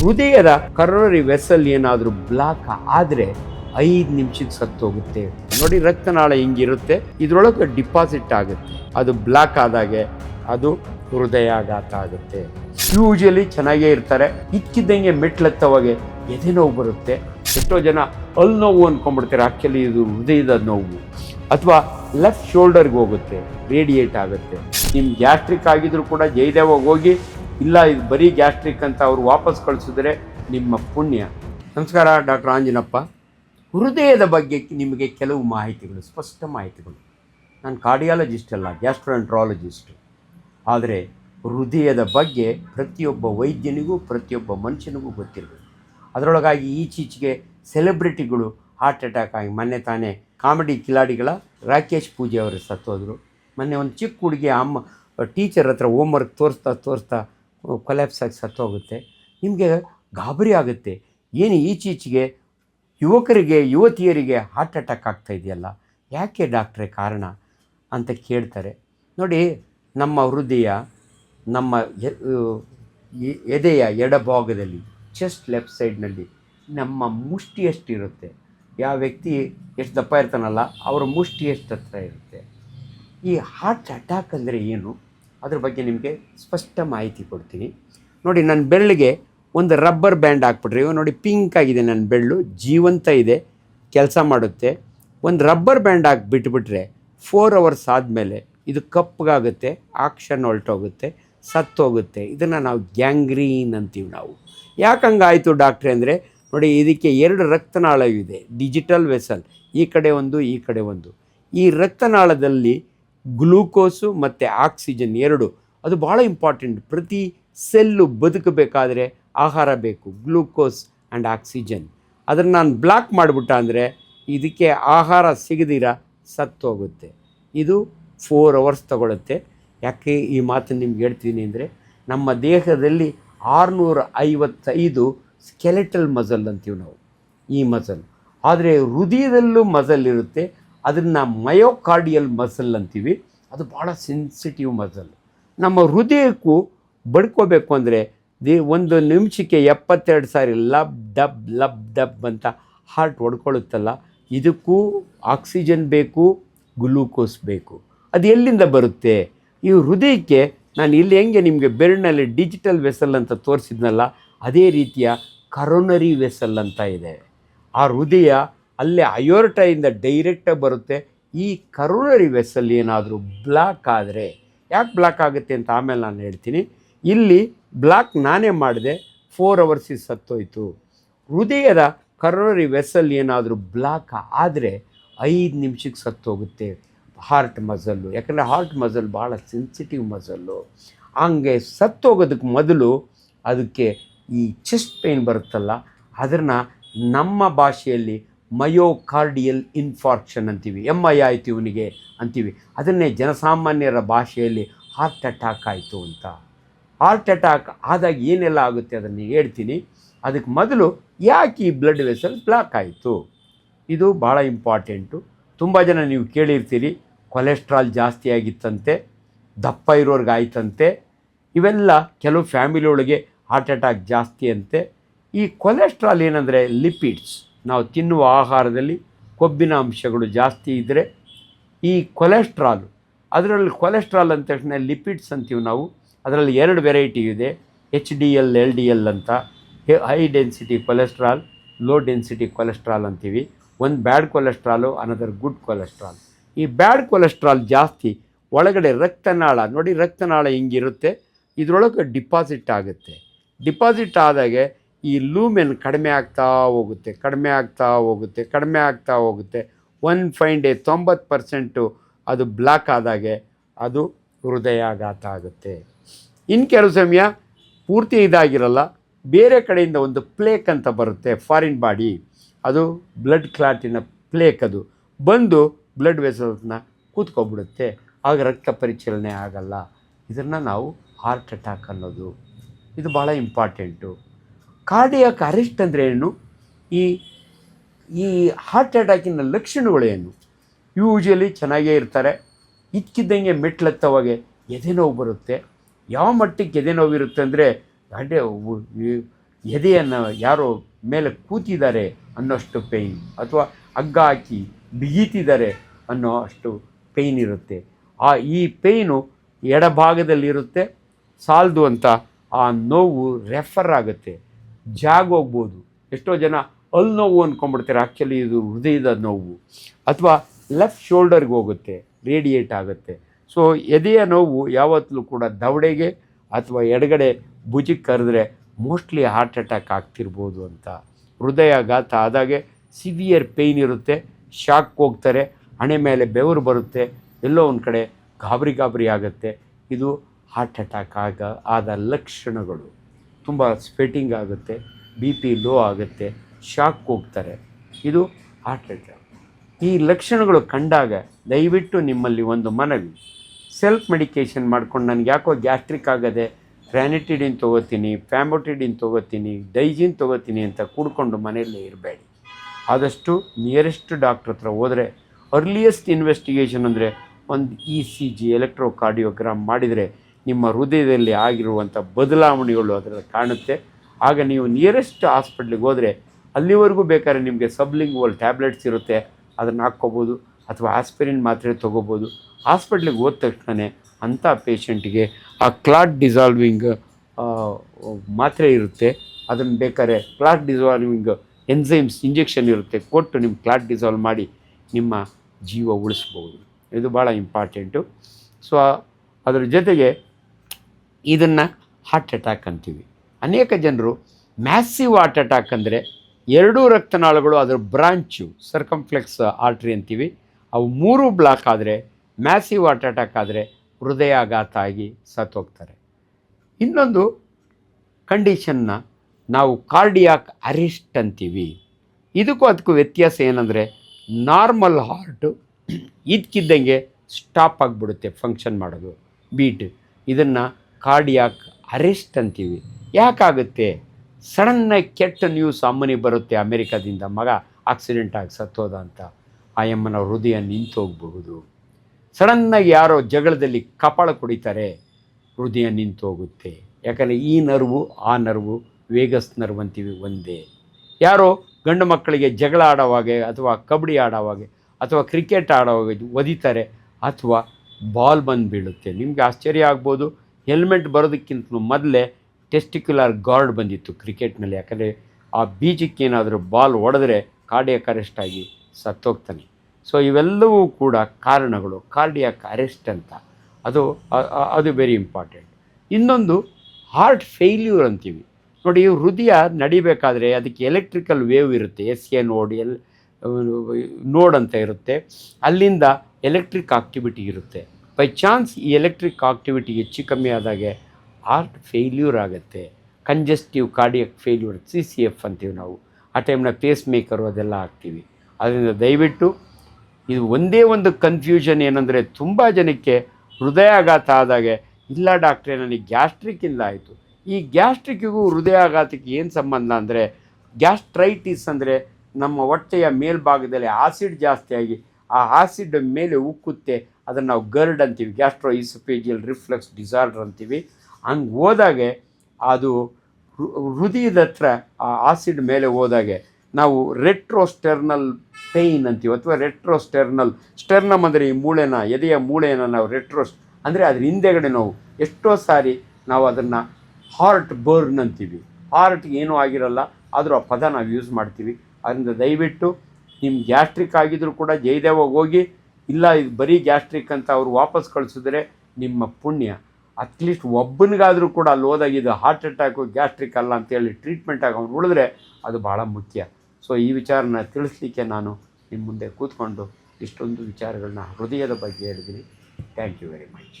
ಹೃದಯದ ಕರೋರಿ ವೆಸಲ್ ಏನಾದರೂ ಬ್ಲಾಕ್ ಆದರೆ ಐದು ನಿಮಿಷಕ್ಕೆ ಸತ್ತೋಗುತ್ತೆ. ನೋಡಿ ರಕ್ತನಾಳ ಹಿಂಗಿರುತ್ತೆ? ಇದರೊಳಗೆ ಡಿಪಾಸಿಟ್ ಆಗುತ್ತೆ. ಅದು ಬ್ಲಾಕ್ ಆದಾಗೆ ಅದು ಹೃದಯಾಘಾತ ಆಗುತ್ತೆ. ಯೂಶಲಿ ಚೆನ್ನಾಗೇ ಇರ್ತಾರೆ. ಇಕ್ಕಿದ್ದಂಗೆ ಮೆಟ್ಲತ್ತವಾಗೆ ಎದೆ ನೋವು ಬರುತ್ತೆ. ಎಷ್ಟೋ ಜನ ಅಲ್ಲಿ ನೋವು ಅಂದ್ಕೊಂಡ್ಬಿಡ್ತಾರೆ ಆ್ಯಕ್ಚುಲಿ ಇದು ಹೃದಯದ ನೋವು. ಅಥವಾ ಲೆಫ್ಟ್ ಶೋಲ್ಡರ್ಗೆ ಹೋಗುತ್ತೆ. ರೇಡಿಯೇಟ್ ಆಗುತ್ತೆ. ನಿಮ್ಮ ಗ್ಯಾಸ್ಟ್ರಿಕ್ ಆಗಿದ್ರು ಕೂಡ ಜಯದೇವಾಗ ಹೋಗಿ ಇಲ್ಲ, ಇದು ಬರೀ ಗ್ಯಾಸ್ಟ್ರಿಕ್ ಅಂತ ಅವರು ವಾಪಸ್ ಕಳಿಸಿದ್ರೆ ನಿಮ್ಮ ಪುಣ್ಯ. ನಮಸ್ಕಾರ, ಡಾಕ್ಟರ್ ಆಂಜನಪ್ಪ. ಹೃದಯದ ಬಗ್ಗೆ ನಿಮಗೆ ಕೆಲವು ಮಾಹಿತಿಗಳು, ಸ್ಪಷ್ಟ ಮಾಹಿತಿಗಳು. ನಾನು ಕಾರ್ಡಿಯಾಲಜಿಸ್ಟ್ ಅಲ್ಲ, ಗ್ಯಾಸ್ಟ್ರೋಎಂಟ್ರಾಲಜಿಸ್ಟು. ಆದರೆ ಹೃದಯದ ಬಗ್ಗೆ ಪ್ರತಿಯೊಬ್ಬ ವೈದ್ಯನಿಗೂ, ಪ್ರತಿಯೊಬ್ಬ ಮನುಷ್ಯನಿಗೂ ಗೊತ್ತಿರಬೇಕು. ಅದರೊಳಗಾಗಿ ಈಚೀಚೆಗೆ ಸೆಲೆಬ್ರಿಟಿಗಳು ಹಾರ್ಟ್ ಅಟ್ಯಾಕ್ ಆಗಿ ಮೊನ್ನೆ ತಾನೇ ಕಾಮಿಡಿ ಕಿಲಾಡಿಗಳ ರಾಕೇಶ್ ಪೂಜೆ ಅವರು ಸತ್ತೋದ್ರು. ಮೊನ್ನೆ ಒಂದು ಚಿಕ್ಕ ಹುಡುಗಿ ಅಮ್ಮ, ಟೀಚರ್ ಹತ್ರ ಹೋಮ್ವರ್ಕ್ ತೋರಿಸ್ತಾ ತೋರಿಸ್ತಾ ಕೊಲ್ಯಾಪ್ಸ್ ಆಗಿ ಸತ್ತೋಗುತ್ತೆ. ನಿಮಗೆ ಗಾಬರಿ ಆಗುತ್ತೆ. ಏನು ಈಚೀಚೆಗೆ ಯುವಕರಿಗೆ, ಯುವತಿಯರಿಗೆ ಹಾರ್ಟ್ ಅಟ್ಯಾಕ್ ಆಗ್ತಾ ಇದೆಯಲ್ಲ? ಯಾಕೆ ಡಾಕ್ಟ್ರೆ ಕಾರಣ ಅಂತ ಕೇಳ್ತಾರೆ. ನೋಡಿ, ನಮ್ಮ ಹೃದಯ, ನಮ್ಮ ಎದೆಯ ಎಡಭಾಗದಲ್ಲಿ ಚೆಸ್ಟ್ ಲೆಫ್ಟ್ ಸೈಡ್ನಲ್ಲಿ ನಮ್ಮ ಮುಷ್ಟಿ ಎಷ್ಟಿರುತ್ತೆ? ಯಾವ ವ್ಯಕ್ತಿ ಎಷ್ಟು ದಪ್ಪ ಇರ್ತಾನಲ್ಲ, ಅವರ ಮುಷ್ಟಿ ಎಷ್ಟು ಹತ್ರ ಇರುತ್ತೆ? ಈ ಹಾರ್ಟ್ ಅಟ್ಯಾಕ್ ಅಂದರೆ ಏನು? ಅದ್ರ ಬಗ್ಗೆ ನಿಮಗೆ ಸ್ಪಷ್ಟ ಮಾಹಿತಿ ಕೊಡ್ತೀನಿ. ನೋಡಿ ನನ್ನ ಬೆರಳಿಗೆ ಒಂದು ರಬ್ಬರ್ ಬ್ಯಾಂಡ್ ಹಾಕ್ಬಿಟ್ರೆ, ಇವಾಗ ನೋಡಿ ಪಿಂಕ್ ಆಗಿದೆ ನನ್ನ ಬೆಳ್ಳು ಜೀವಂತ ಇದೆ, ಕೆಲಸ ಮಾಡುತ್ತೆ. ಒಂದು ರಬ್ಬರ್ ಬ್ಯಾಂಡ್ ಹಾಕಿ ಬಿಟ್ಬಿಟ್ರೆ ಫೋರ್ ಅವರ್ಸ್ ಆದಮೇಲೆ ಇದು ಕಪ್ಪಗಾಗುತ್ತೆ ಆಕ್ಷನ್ ಹೊಲ್ಟೋಗುತ್ತೆ, ಸತ್ತೋಗುತ್ತೆ. ಇದನ್ನು ನಾವು ಗ್ಯಾಂಗ್ರೀನ್ ಅಂತೀವಿ ನಾವು. ಯಾಕೆ ಹಂಗಾಯಿತು ಡಾಕ್ಟ್ರೆ ಅಂದರೆ, ನೋಡಿ ಇದಕ್ಕೆ ಎರಡು ರಕ್ತನಾಳವಿದೆ, ಡಿಜಿಟಲ್ ವೆಸಲ್, ಈ ಕಡೆ ಒಂದು, ಈ ಕಡೆ ಒಂದು. ಈ ರಕ್ತನಾಳದಲ್ಲಿ ಗ್ಲೂಕೋಸು ಮತ್ತು ಆಕ್ಸಿಜನ್ ಎರಡು. ಅದು ಭಾಳ ಇಂಪಾರ್ಟೆಂಟ್. ಪ್ರತಿ ಸೆಲ್ಲು ಬದುಕಬೇಕಾದ್ರೆ ಆಹಾರ ಬೇಕು, ಗ್ಲೂಕೋಸ್ ಆ್ಯಂಡ್ ಆಕ್ಸಿಜನ್. ಅದನ್ನು ನಾನು ಬ್ಲಾಕ್ ಮಾಡಿಬಿಟ್ಟ ಅಂದರೆ ಇದಕ್ಕೆ ಆಹಾರ ಸಿಗದಿರ ಸತ್ತೋಗುತ್ತೆ ಇದು ಫೋರ್ ಅವರ್ಸ್ ತಗೊಳುತ್ತೆ. ಯಾಕೆ ಈ ಮಾತನ್ನು ನಿಮ್ಗೆ ಹೇಳ್ತೀನಿ ಅಂದರೆ ನಮ್ಮ ದೇಹದಲ್ಲಿ ಆರುನೂರ ಐವತ್ತೈದು ಸ್ಕೆಲೆಟಲ್ ಮಸಲ್ ಅಂತೀವಿ ನಾವು, ಈ ಮಸಲ್. ಆದರೆ ಹೃದಯದಲ್ಲೂ ಮಸಲ್ ಇರುತ್ತೆ ಅದನ್ನು ಮಯೋಕಾರ್ಡಿಯಲ್ ಮಸಲ್ ಅಂತೀವಿ. ಅದು ಭಾಳ ಸೆನ್ಸಿಟಿವ್ ಮಸಲ್ ನಮ್ಮ ಹೃದಯಕ್ಕೂ ಬಡ್ಕೋಬೇಕು ಅಂದರೆ ದಿ ಒಂದು ನಿಮಿಷಕ್ಕೆ ಎಪ್ಪತ್ತೆರಡು ಸಾರಿ ಲಬ್, ಡಬ್ ಲಬ್, ಡಬ್ ಅಂತ ಹಾರ್ಟ್ ಹೊಡ್ಕೊಳ್ಳುತ್ತಲ್ಲ ಇದಕ್ಕೂ ಆಕ್ಸಿಜನ್ ಬೇಕು ಗ್ಲೂಕೋಸ್ ಬೇಕು. ಅದು ಎಲ್ಲಿಂದ ಬರುತ್ತೆ? ಈ ಹೃದಯಕ್ಕೆ ನಾನು ಇಲ್ಲಿ ಹೆಂಗೆ ನಿಮಗೆ ಬೆರಳಿನಲ್ಲಿ ಡಿಜಿಟಲ್ ವೆಸಲ್ ಅಂತ ತೋರಿಸಿದ್ನಲ್ಲ, ಅದೇ ರೀತಿಯ ಕರೋನರಿ ವೆಸಲ್ ಅಂತ ಇದೆ. ಆ ಹೃದಯ ಅಲ್ಲೇ ಅಯೋರ್ಟಯಿಂದ ಡೈರೆಕ್ಟಾಗಿ ಬರುತ್ತೆ. ಈ ಕರೋನರಿ ವೆಸಲ್ ಏನಾದರೂ ಬ್ಲಾಕ್ ಆದರೆ, ಯಾಕೆ ಬ್ಲಾಕ್ ಆಗುತ್ತೆ ಅಂತ ಆಮೇಲೆ ನಾನು ಹೇಳ್ತೀನಿ. ಇಲ್ಲಿ ಬ್ಲಾಕ್ ನಾನೇ ಮಾಡಿದೆ ಫೋರ್ ಅವರ್ಸಿಗೆ ಸತ್ತೋಯ್ತು. ಹೃದಯದ ಕರೋನರಿ ವೆಸಲ್ ಏನಾದರೂ ಬ್ಲಾಕ್ ಆದರೆ ಐದು ನಿಮಿಷಕ್ಕೆ ಸತ್ತೋಗುತ್ತೆ. ಹಾರ್ಟ್ ಮಸಲ್ಲು ಯಾಕಂದರೆ ಹಾರ್ಟ್ ಮಸಲ್ ಭಾಳ ಸೆನ್ಸಿಟಿವ್ ಮಸಲ್ಲು ಹಂಗೆ ಸತ್ತೋಗೋದಕ್ಕೆ ಮೊದಲು ಅದಕ್ಕೆ ಈ ಚೆಸ್ಟ್ ಪೇಯ್ನ್ ಬರುತ್ತಲ್ಲ, ಅದನ್ನು ನಮ್ಮ ಭಾಷೆಯಲ್ಲಿ ಮಯೋಕಾರ್ಡಿಯಲ್ ಇನ್ಫಾರ್ಕ್ಷನ್ ಅಂತೀವಿ ಎಂ ಐ ಆಯಿತು ಇವನಿಗೆ ಅಂತೀವಿ. ಅದನ್ನೇ ಜನಸಾಮಾನ್ಯರ ಭಾಷೆಯಲ್ಲಿ ಹಾರ್ಟ್ ಅಟ್ಯಾಕ್ ಆಯಿತು ಅಂತ. ಹಾರ್ಟ್ ಅಟ್ಯಾಕ್ ಆದಾಗ ಏನೆಲ್ಲ ಆಗುತ್ತೆ ಅದನ್ನು ಹೇಳ್ತೀನಿ. ಅದಕ್ಕೆ ಮೊದಲು ಯಾಕೆ ಈ ಬ್ಲಡ್ ವೆಸಲ್ ಬ್ಲಾಕ್ ಆಯಿತು? ಇದು ಭಾಳ ಇಂಪಾರ್ಟೆಂಟು. ತುಂಬ ಜನ ನೀವು ಕೇಳಿರ್ತೀರಿ, ಕೊಲೆಸ್ಟ್ರಾಲ್ ಜಾಸ್ತಿ ಆಗಿತ್ತಂತೆ, ದಪ್ಪ ಇರೋರ್ಗಾಯ್ತಂತೆ ಇವೆಲ್ಲ ಕೆಲವು ಫ್ಯಾಮಿಲಿ ಒಳಗೆ ಹಾರ್ಟ್ ಅಟ್ಯಾಕ್ ಜಾಸ್ತಿ ಅಂತೆ. ಈ ಕೊಲೆಸ್ಟ್ರಾಲ್ ಏನಂದರೆ ಲಿಪಿಡ್ಸ್. ನಾವು ತಿನ್ನುವ ಆಹಾರದಲ್ಲಿ ಕೊಬ್ಬಿನ ಅಂಶಗಳು ಜಾಸ್ತಿ ಇದ್ದರೆ ಈ ಕೊಲೆಸ್ಟ್ರಾಲು, ಅದರಲ್ಲಿ ಕೊಲೆಸ್ಟ್ರಾಲ್ ಅಂದ ತಕ್ಷಣ ಲಿಪಿಡ್ಸ್ ಅಂತೀವಿ ನಾವು, ಅದರಲ್ಲಿ ಎರಡು ವೆರೈಟಿ ಇದೆ, H D L L D L ಅಂತ. High density cholesterol, low density cholesterol ಅಂತೀವಿ. ಒಂದು bad cholesterol, another good cholesterol. ಈ ಬ್ಯಾಡ್ ಕೊಲೆಸ್ಟ್ರಾಲ್ ಜಾಸ್ತಿ ಒಳಗಡೆ ರಕ್ತನಾಳ, ನೋಡಿ ರಕ್ತನಾಳ ಹಿಂಗಿರುತ್ತೆ, ಇದರೊಳಗೆ ಡಿಪಾಸಿಟ್ ಆಗುತ್ತೆ. ಡಿಪಾಸಿಟ್ ಆದಾಗೆ ಈ ಲೂಮೆನ್ ಕಡಿಮೆ ಆಗ್ತಾ ಹೋಗುತ್ತೆ, ಕಡಿಮೆ ಆಗ್ತಾ ಹೋಗುತ್ತೆ, ಕಡಿಮೆ ಆಗ್ತಾ ಹೋಗುತ್ತೆ. ಒನ್ ಫೈನ್ ಡೇ ತೊಂಬತ್ತು ಪರ್ಸೆಂಟು ಅದು ಬ್ಲಾಕ್ ಆದಾಗೆ ಅದು ಹೃದಯಾಘಾತ ಆಗುತ್ತೆ. ಇನ್ನು ಕೆಲವು ಸಮಯ ಪೂರ್ತಿ ಇದಾಗಿರಲ್ಲ, ಬೇರೆ ಕಡೆಯಿಂದ ಒಂದು ಪ್ಲೇಕ್ ಅಂತ ಬರುತ್ತೆ, ಫಾರಿನ್ ಬಾಡಿ. ಅದು ಬ್ಲಡ್ ಕ್ಲಾಟಿನ ಪ್ಲೇಕ್ ಅದು. ಬಂದು ಬ್ಲಡ್ ವೆಸಲ್ಸ್ನ ಕೂತ್ಕೊಬಿಡುತ್ತೆ. ಆಗ ರಕ್ತ ಪರಿಚಲನೆ ಆಗಲ್ಲ. ಇದನ್ನು ನಾವು ಹಾರ್ಟ್ ಅಟ್ಯಾಕ್ ಅನ್ನೋದು. ಇದು ಭಾಳ ಇಂಪಾರ್ಟೆಂಟು. ಕಾರ್ಡಿಯಾಕ್ ಅರೆಸ್ಟ್ ಅಂದರೆ ಏನು? ಈ ಈ ಹಾರ್ಟ್ ಅಟ್ಯಾಕಿನ ಲಕ್ಷಣಗಳೇನು ಯೂಶಲಿ ಚೆನ್ನಾಗೇ ಇರ್ತಾರೆ. ಇದ್ಕಿದ್ದಂಗೆ ಮೆಟ್ಲತ್ತವಾಗೆ ಎದೆನೋವು ಬರುತ್ತೆ. ಯಾವ ಮಟ್ಟಕ್ಕೆ ಎದೆನೋವು ಇರುತ್ತೆ ಅಂದರೆ, ಅಡ್ಡೆ ಎದೆಯನ್ನು ಯಾರೋ ಮೇಲೆ ಕೂತಿದ್ದಾರೆ ಅನ್ನೋಷ್ಟು ಪೇಯ್ನ್ ಅಥವಾ ಹಗ್ಗ ಹಾಕಿ ಬಿಗೀತಿದ್ದಾರೆ ಅನ್ನೋ ಅಷ್ಟು ಪೇಯ್ನ್ ಇರುತ್ತೆ. ಆ, ಈ ಪೇಯ್ನು ಎಡಭಾಗದಲ್ಲಿರುತ್ತೆ. ಸಾಲದು ಅಂತ ಆ ನೋವು ರೆಫರ್ ಆಗುತ್ತೆ. ಜಾಗ್ ಹೋಗ್ಬೋದು. ಎಷ್ಟೋ ಜನ ಅಲ್ಲಿ ನೋವು ಅಂದ್ಕೊಂಡ್ಬಿಡ್ತಾರೆ ಆ್ಯಕ್ಚುಲಿ ಇದು ಹೃದಯದ ನೋವು. ಅಥವಾ ಲೆಫ್ಟ್ ಶೋಲ್ಡರ್ಗೆ ಹೋಗುತ್ತೆ ರೇಡಿಯೇಟ್ ಆಗುತ್ತೆ. ಸೊ ಎದೆಯ ನೋವು ಯಾವತ್ತಲೂ ಕೂಡ ದವಡೆಗೆ ಅಥವಾ ಎಡಗಡೆ ಭುಜಕ್ಕೆ ಕರೆದ್ರೆ ಮೋಸ್ಟ್ಲಿ ಹಾರ್ಟ್ ಅಟ್ಯಾಕ್ ಆಗ್ತಿರ್ಬೋದು ಅಂತ. ಹೃದಯಾಘಾತ ಆದಾಗೆ ಸಿವಿಯರ್ ಪೇಯ್ನ್ ಇರುತ್ತೆ. ಶಾಕ್ ಹೋಗ್ತಾರೆ. ಹಣೆ ಮೇಲೆ ಬೆವರು ಬರುತ್ತೆ. ಎಲ್ಲೋ ಒಂದು ಕಡೆ ಗಾಬರಿ ಗಾಬರಿ ಆಗುತ್ತೆ. ಇದು ಹಾರ್ಟ್ ಅಟ್ಯಾಕ್ ಆಗ ಆದ ಲಕ್ಷಣಗಳು. ತುಂಬ ಸ್ವೆಟಿಂಗ್ ಆಗುತ್ತೆ ಬಿ ಪಿ ಲೋ ಆಗುತ್ತೆ ಶಾಕ್ ಹೋಗ್ತಾರೆ. ಇದು ಹಾರ್ಟ್ ಅಟ್ಯಾಕ್ ಈ ಲಕ್ಷಣಗಳು ಕಂಡಾಗ ದಯವಿಟ್ಟು ನಿಮ್ಮಲ್ಲಿ ಒಂದು ಮನವಿ. ಸೆಲ್ಫ್ ಮೆಡಿಕೇಷನ್ ಮಾಡ್ಕೊಂಡು ನನಗೆ ಯಾಕೋ ಗ್ಯಾಸ್ಟ್ರಿಕ್ ಆಗದೆ ಗ್ರ್ಯಾನಿಟಿಡಿನ್ ತೊಗೋತೀನಿ ಫ್ಯಾಮೋಟಿಡಿನ್ ತೊಗೋತೀನಿ ಡೈಜಿನ್ ತೊಗೋತೀನಿ ಅಂತ ಕೂಡ್ಕೊಂಡು ಮನೆಯಲ್ಲೇ ಇರಬೇಡಿ. ಆದಷ್ಟು ನಿಯರೆಸ್ಟ್ ಡಾಕ್ಟ್ರ್ ಹತ್ರ ಹೋದರೆ ಅರ್ಲಿಯೆಸ್ಟ್ ಇನ್ವೆಸ್ಟಿಗೇಷನ್ ಅಂದರೆ ಒಂದು ಇ ಸಿ ಜಿ ಎಲೆಕ್ಟ್ರೋಕಾರ್ಡಿಯೋಗ್ರಾಮ್ ಮಾಡಿದರೆ ನಿಮ್ಮ ಹೃದಯದಲ್ಲಿ ಆಗಿರುವಂಥ ಬದಲಾವಣೆಗಳು ಅದರಲ್ಲಿ ಕಾಣುತ್ತೆ. ಆಗ ನೀವು ನಿಯರೆಸ್ಟ್ ಹಾಸ್ಪಿಟ್ಲಿಗೆ ಹೋದರೆ ಅಲ್ಲಿವರೆಗೂ ಬೇಕಾದ್ರೆ ನಿಮಗೆ ಸಬ್ಲಿಂಗ್ವಲ್ ಟ್ಯಾಬ್ಲೆಟ್ಸ್ ಇರುತ್ತೆ. ಅದನ್ನು ಹಾಕ್ಕೋಬೋದು ಅಥವಾ ಆಸ್ಪಿರಿನ್ ಮಾತ್ರೆ ತೊಗೋಬೋದು. ಹಾಸ್ಪಿಟ್ಲಿಗೆ ಹೋದ ತಕ್ಷಣ ಅಂಥ ಪೇಷಂಟಿಗೆ ಆ ಕ್ಲಾಟ್ ಡಿಸಾಲ್ವಿಂಗ್ ಮಾತ್ರೆ ಇರುತ್ತೆ. ಅದನ್ನು ಬೇಕಾದ್ರೆ ಕ್ಲಾಟ್ ಡಿಸಾಲ್ವಿಂಗ್ ಎನ್ಸೈಮ್ಸ್ ಇಂಜೆಕ್ಷನ್ ಇರುತ್ತೆ. ಕೊಟ್ಟು ನಿಮ್ಮ ಕ್ಲಾಟ್ ಡಿಸಾಲ್ವ್ ಮಾಡಿ ನಿಮ್ಮ ಜೀವ ಉಳಿಸ್ಬೋದು. ಇದು ಭಾಳ ಇಂಪಾರ್ಟೆಂಟು ಸೊ ಅದರ ಜೊತೆಗೆ ಇದನ್ನು ಹಾರ್ಟ್ ಅಟ್ಯಾಕ್ ಅಂತೀವಿ. ಅನೇಕ ಜನರು ಮ್ಯಾಸಿವ್ ಹಾರ್ಟ್ ಅಟ್ಯಾಕ್ ಅಂದರೆ ಎರಡೂ ರಕ್ತನಾಳಗಳು ಅದರ ಬ್ರಾಂಚು ಸರ್ಕಂಫ್ಲೆಕ್ಸ್ ಆರ್ಟ್ರಿ ಅಂತೀವಿ. ಅವು ಮೂರು ಬ್ಲಾಕ್ ಆದರೆ ಮ್ಯಾಸಿವ್ ಹಾರ್ಟ್ ಅಟ್ಯಾಕ್ ಆದರೆ ಹೃದಯಾಘಾತ ಆಗಿ ಸತ್ತೋಗ್ತಾರೆ. ಇನ್ನೊಂದು ಕಂಡೀಷನ್ನ ನಾವು ಕಾರ್ಡಿಯಾಕ್ ಅರಿಸ್ಟ್ ಅಂತೀವಿ. ಇದಕ್ಕೂ ಅದಕ್ಕೂ ವ್ಯತ್ಯಾಸ ಏನಂದರೆ ನಾರ್ಮಲ್ ಹಾರ್ಟು ಇದ್ಕಿದ್ದಂಗೆ ಸ್ಟಾಪ್ ಆಗಿಬಿಡುತ್ತೆ ಫಂಕ್ಷನ್ ಮಾಡೋದು. ಬೀಟ್ ಇದನ್ನು ಕಾರ್ಡಿಯಾಕ್ ಅರೆಸ್ಟ್ ಅಂತೀವಿ. ಯಾಕಾಗುತ್ತೆ? ಸಡನ್ನಾಗಿ ಕೆಟ್ಟ ನ್ಯೂಸ್ ಅಮ್ಮನಿಗೆ ಬರುತ್ತೆ ಅಮೆರಿಕದಿಂದ, ಮಗ ಆಕ್ಸಿಡೆಂಟ್ ಆಗಿ ಸತ್ತೋದ ಅಂತ. ಆ ಎಮ್ಮನ ಹೃದಯ ನಿಂತು ಹೋಗಬಹುದು ಸಡನ್ನಾಗಿ ಯಾರೋ ಜಗಳದಲ್ಲಿ ಕಪಾಳ ಕುಡಿತಾರೆ, ಹೃದಯ ನಿಂತೋಗುತ್ತೆ. ಯಾಕಂದರೆ ಈ ನರ್ವು, ಆ ನರ್ವು, ವೇಗಸ್ ನರ್ವ್ ಅಂತೀವಿ ಒಂದೇ. ಯಾರೋ ಗಂಡು ಮಕ್ಕಳಿಗೆ ಜಗಳ ಆಡೋವಾಗೆ ಅಥವಾ ಕಬಡ್ಡಿ ಆಡೋವಾಗೆ ಅಥವಾ ಕ್ರಿಕೆಟ್ ಆಡೋವಾಗ ಒದಿತಾರೆ ಅಥವಾ ಬಾಲ್ ಬಂದು ಬೀಳುತ್ತೆ ನಿಮಗೆ ಆಶ್ಚರ್ಯ ಆಗ್ಬೋದು. ಹೆಲ್ಮೆಟ್ ಬರೋದಕ್ಕಿಂತ ಮೊದಲೇ ಟೆಸ್ಟಿಕ್ಯುಲರ್ ಗಾರ್ಡ್ ಬಂದಿತ್ತು ಕ್ರಿಕೆಟ್ನಲ್ಲಿ ಯಾಕಂದರೆ ಆ ಬೀಜಕ್ಕೇನಾದರೂ ಬಾಲ್ ಹೊಡೆದ್ರೆ ಕಾರ್ಡಿಯಾಕ್ ಅರೆಸ್ಟ್ ಆಗಿ ಸತ್ತೋಗ್ತಾನೆ. ಸೊ ಇವೆಲ್ಲವೂ ಕೂಡ ಕಾರಣಗಳು. ಕಾರ್ಡಿಯಾಕ್ ಅರೆಸ್ಟ್ ಅಂತ. ಅದು ಅದು ವೆರಿ ಇಂಪಾರ್ಟೆಂಟ್ ಇನ್ನೊಂದು ಹಾರ್ಟ್ ಫೇಲ್ಯೂರ್ ಅಂತೀವಿ. ನೋಡಿ, ಹೃದಯ ನಡಿಬೇಕಾದ್ರೆ ಅದಕ್ಕೆ ಎಲೆಕ್ಟ್ರಿಕಲ್ ವೇವ್ ಇರುತ್ತೆ. S A node L node ಅಂತ ಇರುತ್ತೆ. ಅಲ್ಲಿಂದ ಎಲೆಕ್ಟ್ರಿಕ್ ಆಕ್ಟಿವಿಟಿ ಇರುತ್ತೆ. ಬೈ ಚಾನ್ಸ್ ಈ ಎಲೆಕ್ಟ್ರಿಕ್ ಆಕ್ಟಿವಿಟಿ ಹೆಚ್ಚು ಕಮ್ಮಿ ಆದಾಗೆ ಹಾರ್ಟ್ ಫೇಲ್ಯೂರ್ ಆಗುತ್ತೆ. Congestive cardiac failure C C F ಅಂತೀವಿ ನಾವು. ಆ ಟೈಮ್ನ ಪೇಸ್ ಮೇಕರು ಅದೆಲ್ಲ ಹಾಕ್ತೀವಿ. ಅದರಿಂದ ದಯವಿಟ್ಟು ಇದು ಒಂದೇ ಒಂದು ಕನ್ಫ್ಯೂಷನ್ ಏನಂದರೆ ತುಂಬ ಜನಕ್ಕೆ ಹೃದಯಾಘಾತ ಆದಾಗ ಇಲ್ಲ ಡಾಕ್ಟ್ರೇ ನನಗೆ ಗ್ಯಾಸ್ಟ್ರಿಕ್ಕಿಂದ ಆಯಿತು. ಈ ಗ್ಯಾಸ್ಟ್ರಿಕ್ಕಿಗೂ ಹೃದಯಾಘಾತಕ್ಕೆ ಏನು ಸಂಬಂಧ ಅಂದರೆ ಗ್ಯಾಸ್ಟ್ರೈಟಿಸ್ ಅಂದರೆ ನಮ್ಮ ಹೊಟ್ಟೆಯ ಮೇಲ್ಭಾಗದಲ್ಲಿ ಆಸಿಡ್ ಜಾಸ್ತಿ ಆಗಿ ಆ ಆಸಿಡ್ ಮೇಲೆ ಉಕ್ಕುತ್ತೆ, ಅದನ್ನು ನಾವು ಗರ್ಡ್ ಅಂತೀವಿ ಗ್ಯಾಸ್ಟ್ರೋ ಇಸೋಫೇಜಿಯಲ್ ರಿಫ್ಲೆಕ್ಸ್ ಡಿಸಾರ್ಡರ್ ಅಂತೀವಿ. ಹಂಗೆ ಹೋದಾಗೆ ಅದು ಹೃದಯದ ಹತ್ರ ಆ ಆಸಿಡ್ ಮೇಲೆ ಹೋದಾಗೆ ನಾವು ರೆಟ್ರೋಸ್ಟರ್ನಲ್ ಪೇಯ್ನ್ ಅಂತೀವಿ ಅಥವಾ ರೆಟ್ರೋಸ್ಟರ್ನಲ್ ಸ್ಟೆರ್ನಮ್ ಅಂದರೆ ಈ ಮೂಳೆನ, ಎದೆಯ ಮೂಳೆನ ನಾವು ರೆಟ್ರೋಸ್ ಅಂದರೆ ಅದ್ರ ಹಿಂದೆಗಡೆ ನೋವು ಎಷ್ಟೋ ಸಾರಿ ನಾವು ಅದನ್ನು ಹಾರ್ಟ್ ಬರ್ನ್ ಅಂತೀವಿ. ಹಾರ್ಟ್ಗೆ ಏನೂ ಆಗಿರಲ್ಲ, ಆದರೂ ಆ ಪದ ನಾವು ಯೂಸ್ ಮಾಡ್ತೀವಿ. ಅದರಿಂದ ದಯವಿಟ್ಟು ನಿಮ್ಮ ಗ್ಯಾಸ್ಟ್ರಿಕ್ ಆಗಿದ್ರೂ ಕೂಡ ಜಯದೇವಾಗ ಹೋಗಿ, ಇಲ್ಲ ಇದು ಬರೀ ಗ್ಯಾಸ್ಟ್ರಿಕ್ ಅಂತ ಅವ್ರು ವಾಪಸ್ ಕಳಿಸಿದ್ರೆ ನಿಮ್ಮ ಪುಣ್ಯ. ಅಟ್ಲೀಸ್ಟ್ ಒಬ್ಬನಿಗಾದರೂ ಕೂಡ ಅಲ್ಲಿ ಹೋದಾಗ ಇದು ಹಾರ್ಟ್ ಅಟ್ಯಾಕು ಗ್ಯಾಸ್ಟ್ರಿಕ್ ಅಲ್ಲ ಅಂತೇಳಿ ಟ್ರೀಟ್ಮೆಂಟ್ ಆಗಿ ಅವ್ನು ಉಳಿದ್ರೆ ಅದು ಭಾಳ ಮುಖ್ಯ. ಸೊ ಈ ವಿಚಾರನ ತಿಳಿಸ್ಲಿಕ್ಕೆ ನಾನು ನಿಮ್ಮ ಮುಂದೆ ಕೂತ್ಕೊಂಡು ಇಷ್ಟೊಂದು ವಿಚಾರಗಳನ್ನ ಹೃದಯದ ಬಗ್ಗೆ ಹೇಳಿದ್ದೀನಿ. Thank you very much